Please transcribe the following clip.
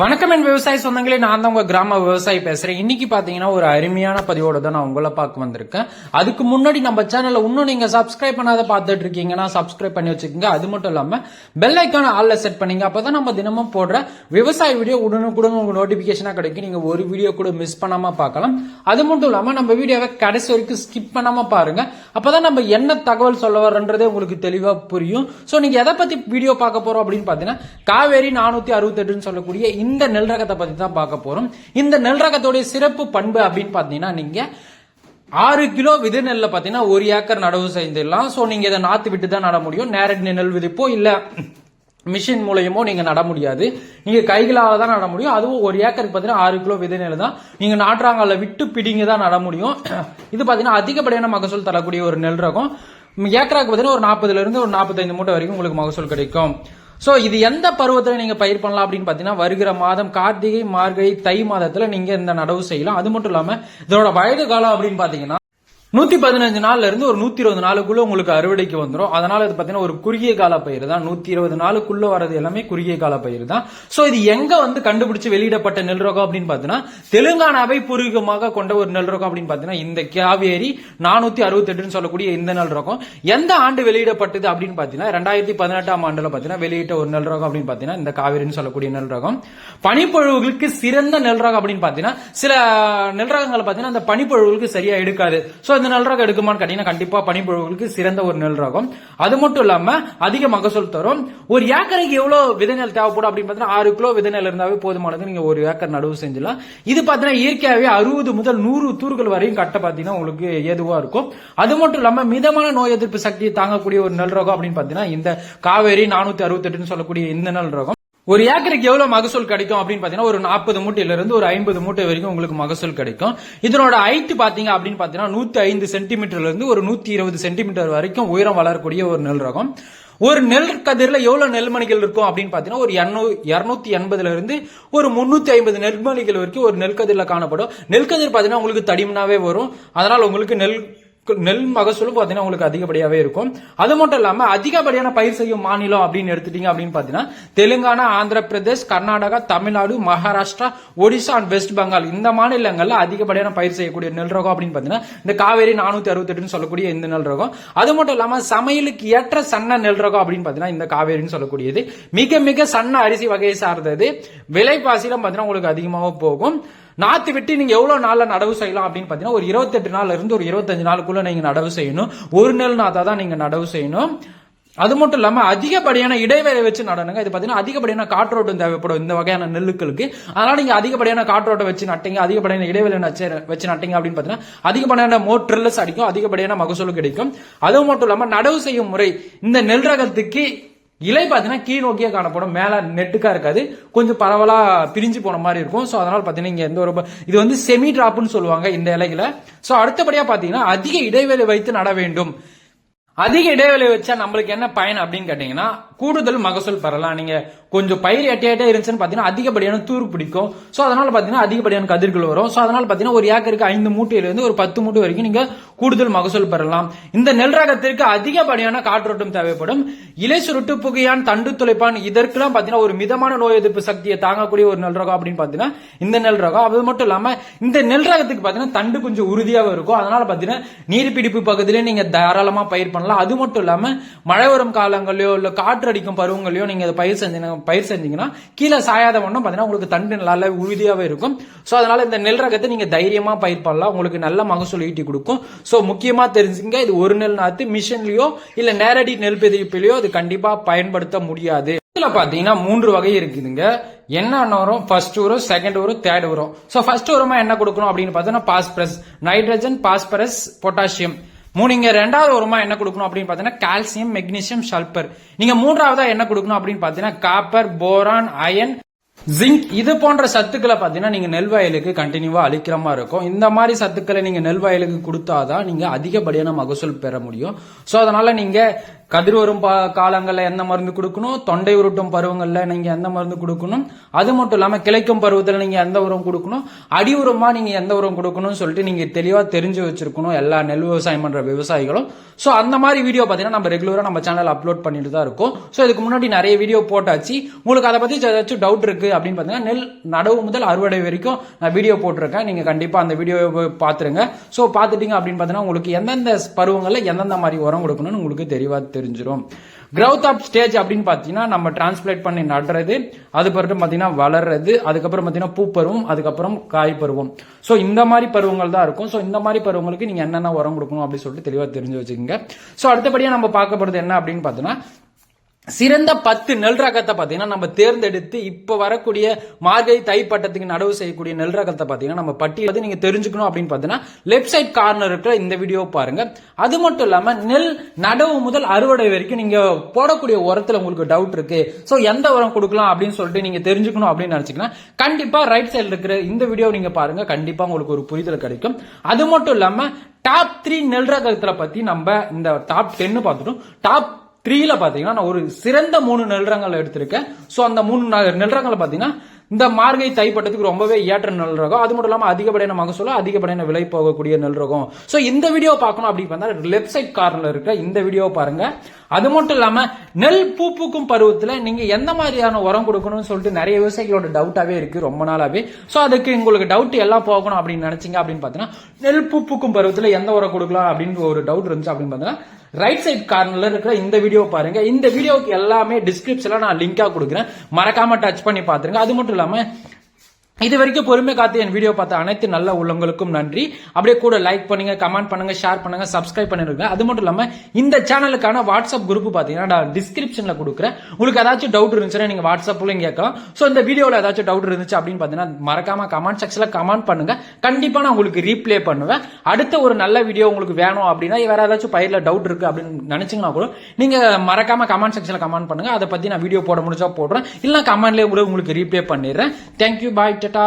வணக்கம் என் விவசாய சொந்தங்களே நான் தான் உங்க கிராம விவசாயி பேசுறேன். இன்னைக்கு பாத்தீங்கன்னா ஒரு அருமையான பதிவோட தான் நான் உங்களை பார்க்க வந்திருக்கேன். அதுக்கு முன்னாடி நம்ம சேனல்ல இன்னும் நீங்க சப்ஸ்கிரைப் பண்ணாத பார்த்துட்டு இருக்கீங்கன்னா சப்ஸ்கிரைப் பண்ணி வச்சுக்கோங்க. அது மட்டும் இல்லாம பெல் ஐக்கான ஆல்ல செட் பண்ணீங்க அப்பதான் நம்ம தினமும் போடுற விவசாய வீடியோ உடனுக்குடன் உங்க நோட்டிபிகேஷனா கிடைக்கும். நீங்க ஒரு வீடியோ கூட மிஸ் பண்ணாம பார்க்கலாம். அது மட்டும் இல்லாம நம்ம வீடியோவை கடைசி வரைக்கும் ஸ்கிப் பண்ணாம பாருங்க. அப்பதான் நம்ம என்ன தகவல் சொல்ல வர்றன்றதே உங்களுக்கு தெளிவா புரியும். சோ நீங்க எதை பத்தி வீடியோ பார்க்க போறோம் அப்படின்னு பாத்தீங்கன்னா காவேரி நானூத்தி அறுபத்தெட்டுன்னு சொல்லக்கூடிய இந்த நெல் ரகத்தை பத்தி தான் பார்க்க போறோம். இந்த நெல் ரகத்தோடைய சிறப்பு பண்பு அப்படின்னு பாத்தீங்கன்னா நீங்க ஆறு கிலோ விதை நெல்ல பாத்தீங்கன்னா ஒரு ஏக்கர் நடவு செய்திடலாம். சோ நீங்க இதை நாத்து விட்டு தான் நட முடியும். நேரடி நெல் விதிப்போ இல்ல மிஷின் மூலயமோ நீங்க நட முடியாது. நீங்க கைகளால தான் நட முடியும். அதுவும் ஒரு ஏக்கருக்கு பாத்தீங்கன்னா ஆறு கிலோ விதை நெல் தான். நீங்க நாற்றாங்கல்ல விட்டு பிடிங்க தான் நட முடியும். இது பாத்தீங்கன்னா அதிகப்படியான மகசூல் தரக்கூடிய ஒரு நெல் ரகம். ஏக்கராக்கு பாத்தீங்கன்னா ஒரு நாற்பதுல இருந்து ஒரு நாற்பத்தைந்து மூட்டை வரைக்கும் உங்களுக்கு மகசூல் கிடைக்கும். சோ இது எந்த பருவத்துல நீங்க பயிர் பண்ணலாம் அப்படின்னு பாத்தீங்கன்னா வருகிற மாதம் கார்த்திகை மார்கழி தை மாதத்துல நீங்க இந்த நடவு செய்யலாம். அது மட்டும் இல்லாம இதோட வயது காலம் அப்படின்னு பாத்தீங்கன்னா நூத்தி பதினஞ்சு நாள்ல இருந்து ஒரு நூத்தி இருபது நாளுக்குள்ள உங்களுக்கு அறுவடைக்கு வந்துடும் அதனால இது பாத்தீங்கன்னா ஒரு குறுகிய கால பயிர் தான். நூத்தி இருபது நாளுக்குள்ள வரது எல்லாமே குறுகிய கால பயிர் தான். சோ இது எங்க வந்து கண்டுபிடிச்சு வெளியிடப்பட்ட நெல் ரகம் அப்படின்னு பாத்தீங்கன்னா தெலுங்கானாவை பூர்வீகமாக கொண்ட ஒரு நெல் ரகம் அப்படின்னு பாத்தீங்கன்னா இந்த காவேரி நானூத்தி அறுபத்தி எட்டுன்னு சொல்லக்கூடிய இந்த நெல் ரகம் எந்த ஆண்டு வெளியிடப்பட்டது அப்படின்னு பாத்தீங்கன்னா ரெண்டாயிரத்தி பதினெட்டாம் ஆண்டுல பாத்தீங்கன்னா வெளியிட்ட ஒரு நெல் ரகம் அப்படின்னு பாத்தீங்கன்னா இந்த காவேரின்னு சொல்லக்கூடிய நெல் ரகம் பனிப்பொழுவுகளுக்கு சிறந்த நெல் ரகம் அப்படின்னு பாத்தீங்கன்னா சில நெல் ரகங்கள் பாத்தீங்கன்னா அந்த பனிப்பொழுவுகளுக்கு சரியா எடுக்காது. சோ இந்த ரகம் எடுக்குமான்னு கேட்டீங்கன்னா கண்டிப்பா பனிப்பொழிவுகளுக்கு சிறந்த ஒரு நெல் ரகம். அது மட்டும் இல்லாம அதிக மகசூல் தரும். ஒரு ஏக்கருக்கு எவ்வளவு விதை நெல் தேவைப்படும் அப்படின்னு பாத்தீங்கன்னா ஆறு கிலோ விதை நெல் இருந்தாவே போதுமானது. நீங்க ஒரு ஏக்கர் நடவு செஞ்சலாம் இது பாத்தீங்கன்னா இயற்கையாகவே அறுபது முதல் நூறு தூர்கள் வரையும் கட்ட பாத்தீங்கன்னா உங்களுக்கு ஏதுவா இருக்கும். அது மட்டும் இல்லாம மிதமான நோய் எதிர்ப்பு சக்தியை தாங்கக்கூடிய ஒரு நெல் ரகம் அப்படின்னு பாத்தீங்கன்னா இந்த காவேரி நானூத்தி அறுபத்தெட்டுன்னு சொல்லக்கூடிய இந்த நெல் ரகம். ஒரு ஏக்கருக்கு எவ்வளவு மகசூல் கிடைக்கும் அப்படின்னு பாத்தீங்கன்னா ஒரு நாற்பது மூட்டையில இருந்து ஒரு ஐம்பது மூட்டை வரைக்கும் உங்களுக்கு மகசூல் கிடைக்கும். இதனோட ஹைட் பாத்தீங்க அப்படின்னு பாத்தீங்கன்னா நூத்தி ஐந்து சென்டிமீட்டர்ல இருந்து ஒரு நூத்தி இருபது சென்டிமீட்டர் வரைக்கும் உயரம் வளரக்கூடிய ஒரு நெல் ரகம். ஒரு நெல் கதிரில் எவ்வளவு நெல்மணிகள் இருக்கும் அப்படின்னு பாத்தீங்கன்னா ஒரு இரநூத்தி எண்பதுல இருந்து ஒரு முன்னூத்தி ஐம்பது நெல்மணிகள் வரைக்கும் ஒரு நெல் கதிரில் காணப்படும். நெல் கதிர் பாத்தீங்கன்னா உங்களுக்கு தடிமனாவே வரும். அதனால உங்களுக்கு நெல் நெல் மகசூலும் பார்த்தீங்கன்னா உங்களுக்கு அதிகப்படியாவே இருக்கும். அது மட்டும் இல்லாம அதிகப்படியான பயிர் செய்யும் மாநிலம் அப்படின்னு எடுத்துட்டீங்க அப்படின்னு பாத்தீங்கன்னா தெலுங்கானா ஆந்திர பிரதேஷ் கர்நாடகா தமிழ்நாடு மகாராஷ்டிரா ஒடிசா அண்ட் வெஸ்ட் பெங்கால் இந்த மாநிலங்கள்ல அதிகப்படியான பயிர் செய்யக்கூடிய நெல் ரகம் அப்படின்னு பாத்தீங்கன்னா இந்த காவேரி நானூத்தி அறுபத்தெட்டுன்னு சொல்லக்கூடிய இந்த நெல் ரகம். அது மட்டும் இல்லாம சமையலுக்கு ஏற்ற சன்ன நெல் ரகம் அப்படின்னு பாத்தீங்கன்னா இந்த காவேரின்னு சொல்லக்கூடியது. மிக மிக சன்ன அரிசி வகையை சார்ந்தது. விலைவாசியிலும் பாத்தீங்கன்னா உங்களுக்கு அதிகமாக போகும். நாற்று விட்டு நீங்க எவ்வளவு நாள்ல நடவு செய்யலாம் அப்படின்னு பாத்தீங்கன்னா ஒரு இருபத்தெட்டு நாள்ல இருந்து ஒரு இருபத்தஞ்சு நாளுக்குள்ள நீங்க நடவு செய்யணும். ஒரு நெல் நாத்தா தான் நீங்க நடவு செய்யணும். அது மட்டும் இல்லாமல் அதிகப்படியான இடைவேளை வச்சு நடனுங்க இது பார்த்தீங்கன்னா அதிகப்படியான காற்றோட்டம் தேவைப்படும் இந்த வகையான நெல்லுக்களுக்கு. அதனால நீங்க அதிகப்படியான காற்றோட்டம் வச்சு நட்டீங்க அதிகப்படியான இடைவேளை வச்சு நட்டீங்க அப்படின்னு பார்த்தீங்கன்னா அதிகப்படியான மோட்ரில்லஸ் அடிக்கும் அதிகப்படியான மகசூல் கிடைக்கும். அது மட்டும் இல்லாமல் நடவு செய்யும் முறை இந்த நெல் ரகத்துக்கு இலை பார்த்தீங்கன்னா கீழ் நோக்கியே காணப்படும். மேலே நெட்டுக்காக இருக்காது. கொஞ்சம் பரவலாக பிரிஞ்சு போன மாதிரி இருக்கும். ஸோ அதனால் பார்த்தீங்கன்னா இங்கே எந்த ஒரு இது வந்து செமி டிராப்னு சொல்லுவாங்க இந்த இலைகளை. ஸோ அடுத்தபடியாக பார்த்தீங்கன்னா அதிக இடைவெளி வைத்து நட வேண்டும். அதிக இடைவெளி வச்சா நம்மளுக்கு என்ன பயன் அப்படின்னு கேட்டீங்கன்னா கூடுதல் மகசூல் பெறலாம். நீங்க கொஞ்சம் பயிர் எட்டையாட்டே இருந்துச்சுன்னு பார்த்தீங்கன்னா அதிகப்படியான தூர் பிடிக்கும். சோ அதனால பாத்தீங்கன்னா அதிகப்படியான கதிர்கள் வரும். சோ அதனால பாத்தீங்கன்னா ஒரு ஏக்கருக்கு ஐந்து மூட்டையிலேருந்து ஒரு பத்து மூட்டை வரைக்கும் நீங்க கூடுதல் மகசூல் பெறலாம். இந்த நெல் ரகத்திற்கு அதிகப்படியான காற்றோட்டம் தேவைப்படும். இலை சுருட்டு புகையான் தண்டு துளைப்பான் இதற்கெல்லாம் பாத்தீங்கன்னா ஒரு மிதமான நோய் எதிர்ப்பு சக்தியை தாங்கக்கூடிய ஒரு நெல் ரகம் அப்படின்னு பாத்தீங்கன்னா இந்த நெல் ரகம். அது மட்டும் இல்லாம இந்த நெல் ரகத்துக்கு பாத்தீங்கன்னா தண்டு கொஞ்சம் உறுதியாக இருக்கும். அதனால பாத்தீங்கன்னா நீர்பிடிப்பு பகுதியிலே நீங்க தாராளமா பயிர் பண்ணலாம். அது மட்டும் இல்லாம மழை வரும் காலங்களையோ இல்ல காற்றடிக்கும் பருவங்களையோ நீங்க அதை பயிர் செஞ்சீங்க பயிர் செஞ்சீங்கன்னா கீழே சாயாத வண்ணம் பாத்தீங்கன்னா உங்களுக்கு தண்டு நல்லா உறுதியாவே இருக்கும். ஸோ அதனால இந்த நெல் ரகத்தை நீங்க தைரியமா பயிர் பண்ணலாம். உங்களுக்கு நல்ல மகசூல் ஈட்டி கொடுக்கும். ஸோ முக்கியமா தெரிஞ்சுங்க இது ஒரு நெல் நாற்று மிஷின்லையோ இல்லை நேரடி நெல் பிதிப்பிலையோ அது கண்டிப்பாக பயன்படுத்த முடியாது. இதுல பாத்தீங்கன்னா மூன்று வகை இருக்குதுங்க. என்ன வரும்? ஃபர்ஸ்ட் வரும் செகண்ட் வரும் தேர்ட் வரும். ஸோ ஃபர்ஸ்ட் உரமா என்ன கொடுக்கணும் அப்படின்னு பார்த்தோன்னா பாஸ்பரஸ் நைட்ரஜன் பாஸ்பரஸ் பொட்டாசியம் நீங்க ரெண்டாவது உரமா என்ன கொடுக்கணும் அப்படின்னு பாத்தீங்கன்னா கால்சியம் மெக்னீசியம் சல்பர் நீங்க மூன்றாவதா என்ன கொடுக்கணும் அப்படின்னு பாத்தீங்கன்னா காப்பர் போரான் அயன் ஜிங்க் இது போன்ற சத்துக்களை பார்த்தீங்கன்னா நீங்க நெல் வயலுக்கு கண்டினியூவா அளிக்கிற மாதிரி இருக்கும். இந்த மாதிரி சத்துக்களை நீங்க நெல் வயலுக்கு கொடுத்தாதான் நீங்க அதிகப்படியான மகசூல் பெற முடியும். சோ அதனால நீங்க கதிர் வரும் காலங்களில் எந்த மருந்து கொடுக்கணும்? தொண்டை உருட்டும் பருவங்களில் நீங்கள் எந்த மருந்து கொடுக்கணும்? அது மட்டும் இல்லாமல் கிளைக்கும் பருவத்தில் நீங்கள் எந்த உரம் கொடுக்கணும்? அடி உரமாக நீங்கள் எந்த உரம் கொடுக்கணும்னு சொல்லிட்டு நீங்கள் தெளிவாக தெரிஞ்சு வச்சிருக்கணும் எல்லா நெல் விவசாயம் பண்ணுற விவசாயிகளும். ஸோ அந்த மாதிரி வீடியோ பார்த்தீங்கன்னா நம்ம ரெகுலராக நம்ம சேனல் அப்லோட் பண்ணிட்டு தான் இருக்கோம். ஸோ இதுக்கு முன்னாடி நிறைய வீடியோ போட்டாச்சு. உங்களுக்கு அதை பற்றி ஏதாச்சும் டவுட் இருக்குது அப்படின்னு பார்த்தீங்கன்னா நெல் நடவு முதல் அறுவடை வரைக்கும் நான் வீடியோ போட்டிருக்கேன். நீங்க கண்டிப்பா அந்த வீடியோவை பார்த்துருங்க ஸோ பார்த்துட்டீங்க அப்படின்னு பார்த்தீங்கன்னா உங்களுக்கு எந்தெந்த பருவங்களில் எந்தெந்த மாதிரி உரம் கொடுக்கணும்னு உங்களுக்கு தெளிவா தெரிஞ்சிடும் க்ரௌத் ஆஃப் ஸ்டேஜ் அப்படின்னு பார்த்தீங்கன்னா நம்ம டிரான்ஸ்லேட் பண்ணி நடுறது அது பார்த்தீங்கன்னா வளர்றது அதுக்கப்புறம் பார்த்தீங்கன்னா பூ பருவம் அதுக்கப்புறம் காய் பருவம். ஸோ இந்த மாதிரி பருவங்கள் தான் இருக்கும். ஸோ இந்த மாதிரி பருவங்களுக்கு நீங்க என்னென்ன உரம் கொடுக்கணும் அப்படின்னு சொல்லிட்டு தெளிவாக தெரிஞ்சு வச்சுக்கோங்க. ஸோ அடுத்தபடியாக நம்ம பார்க்க என்ன அப்படின்னு பார்த்தீங்கன்னா சிறந்த பத்து நெல் ரகத்தை பார்த்தீங்கன்னா நம்ம தேர்ந்தெடுத்து இப்போ வரக்கூடிய மார்கழி தைப்பட்டத்துக்கு நடவு செய்யக்கூடிய நெல் ரகத்தை பார்த்தீங்கன்னா நம்ம பட்டியல் வந்து நீங்கள் தெரிஞ்சுக்கணும் அப்படின்னு பார்த்தீங்கன்னா லெஃப்ட் சைட் கார்னர் இருக்கிற இந்த வீடியோ பாருங்க. அது மட்டும் இல்லாமல் நெல் நடவு முதல் அறுவடை வரைக்கும் நீங்கள் போடக்கூடிய உரத்தில் உங்களுக்கு டவுட் இருக்கு. ஸோ எந்த உரம் கொடுக்கலாம் அப்படின்னு சொல்லிட்டு நீங்கள் தெரிஞ்சுக்கணும் அப்படின்னு நினச்சிக்கலாம் கண்டிப்பாக ரைட் சைடில் இருக்கிற இந்த வீடியோ நீங்கள் பாருங்க. கண்டிப்பாக உங்களுக்கு ஒரு புரிதல் கிடைக்கும். அது மட்டும் இல்லாமல் டாப் த்ரீ நெல் ரகத்தில் பற்றி நம்ம இந்த டாப் டென்னு பார்த்துட்டோம். டாப் த்ரீல பாத்தீங்கன்னா நான் ஒரு சிறந்த மூணு நெல்ரங்கள் எடுத்திருக்கேன். ஸோ அந்த மூணு ந- நெல்ரங்களை பாத்தீங்கன்னா இந்த மார்கை தைப்பட்டத்துக்கு ரொம்பவே ஏற்ற நெல் ரகம் அது மட்டும் இல்லாமல் அதிகப்படியான மகசூல அதிகப்படியான விலை போகக்கூடிய நெல் ரகம் ஸோ இந்த வீடியோ பார்க்கணும் அப்படின்னு பார்த்தா லெஃப்ட் சைட் கார்னர் இருக்க இந்த வீடியோ பாருங்க. அது மட்டும் இல்லாம நெல் பூ பூக்கும் பருவத்துல நீங்க எந்த மாதிரியான உரம் கொடுக்கணும்னு சொல்லிட்டு நிறைய விவசாயிகளோட டவுட்டாவே இருக்கு ரொம்ப நாளாவே. ஸோ அதுக்கு உங்களுக்கு டவுட் எல்லாம் போகணும் அப்படின்னு நினைச்சீங்க அப்படின்னு பார்த்தீங்கன்னா நெல் பூ பூக்கும் பருவத்துல எந்த உரம் கொடுக்கலாம் அப்படின்னு ஒரு டவுட் இருந்துச்சு அப்படின்னு பார்த்தீங்கன்னா ரைட் சைட் கார்னர்ல இருக்கிற இந்த வீடியோ பாருங்க. இந்த வீடியோக்கு எல்லாமே டிஸ்கிரிப்ஷன்ல நான் லிங்கா கொடுக்குறேன். மறக்காம டச் பண்ணி பாத்துருங்க அது மட்டும் இல்லாம இது வரைக்கும் பொறுமை காத்து என் வீடியோ பார்த்த அனைத்து நல்ல உள்ளங்களுக்கும் நன்றி. அப்படியே கூட லைக் பண்ணுங்க கமெண்ட் பண்ணுங்க ஷேர் பண்ணுங்க சப்ஸ்கிரைப் பண்ணிருங்க. அது மட்டும் இல்லாம இந்த சேனலுக்கான வாட்ஸ்அப் குரூப் பாத்தீங்கன்னா நான் டிஸ்கிரிப்ஷன்ல கொடுக்குறேன். உங்களுக்கு ஏதாச்சும் டவுட் இருந்துச்சுன்னா நீங்க வாட்ஸ்அப்லயும் கேட்கலாம். சோ இந்த வீடியோல ஏதாச்சும் டவுட் இருந்துச்சு அப்படின்னு பாத்தீங்கன்னா மறக்காம கமெண்ட் செக்ஷன்ல கமெண்ட் பண்ணுங்க. கண்டிப்பா நான் உங்களுக்கு ரீப்ளே பண்ணுவேன். அடுத்த ஒரு நல்ல வீடியோ உங்களுக்கு வேணும் அப்படின்னா வேற ஏதாச்சும் பயிரில் டவுட் இருக்கு அப்படின்னு நினைச்சீங்கன்னா கூட நீங்க மறக்காம கமெண்ட் செக்ஷன்ல கமெண்ட் பண்ணுங்க. அதை பத்தி நான் வீடியோ போட முடிஞ்சா போடுறேன். இல்லைன்னா கமெண்ட்லேயே கூட உங்களுக்கு ரீப்ளே பண்ணிடுறேன். தேங்க்யூ பாய் সেটা